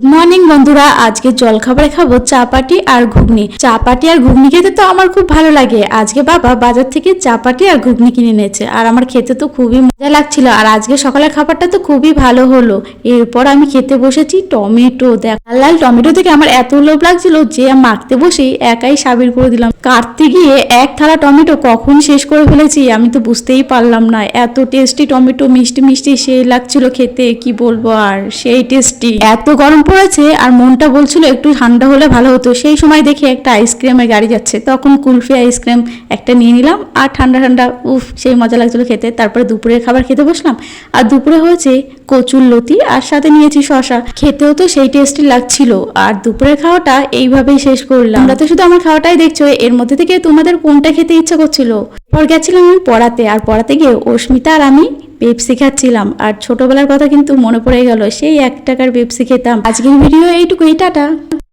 Morning বন্ধুরা। আজকে জলখাবারে খাব চাপাটি আর ঘুগনি। চাপাটি আর ঘুগনি খেতে তো আমার খুব ভালো লাগে। আজকে বাবা বাজার থেকে চাপাটি আর ঘুগনি কিনে এনেছে। আর আমার খেতে তো খুবই মজা লাগছিল। আর আজকে সকালের খাবারটা তো খুবই ভালো হলো। এরপর আমি খেতে বসেছি টমেটো। দেখ, লাল লাল টমেটো থেকে আমার এত লোভ লাগছিল যে মাখতে বসেই একাই সাবির করে দিলাম। কাটতে গিয়ে এক থালা টমেটো কখন শেষ করে ফেলেছি আমি তো বুঝতেই পারলাম না। এত টেস্টি টমেটো, মিষ্টি মিষ্টি সেই লাগছিল খেতে, কি বলব আর? সেই টেস্টি এত গরম পড়েছে আর মনটা বলছিল একটু ঠান্ডা হলে ভালো হতো। সেই সময় দেখি একটা আইসক্রিমের গাড়ি যাচ্ছে। তখন কুলফি আইসক্রিম একটা নিয়ে নিলাম আর ঠান্ডা ঠান্ডা, উফ, সেই মজা লাগছিল খেতে। তারপরে দুপুরের খাবার খেতে বসলাম। আর দুপুরে হয়েছে কচুর লতি আর সাথে নিয়েছি শশা খেতেও তো সেই টেস্টি লাগছিল। আর দুপুরের খাওয়াটা এইভাবেই শেষ করলাম। আমরা তো শুধু আমার খাওয়াটাই দেখছ। এর মধ্যে থেকে তোমাদের কোনটা খেতে ইচ্ছা করছিল? পর গেছিলাম আমি পড়াতে। আর পড়াতে গিয়ে অস্মিতা আর আমি পেপসি খাচ্ছিলাম। আর ছোটবেলার কথা কিন্তু মনে পড়ে গেল, সেই এক টাকার পেপসি খেতাম। আজকের ভিডিও এইটুকুই, টাটা।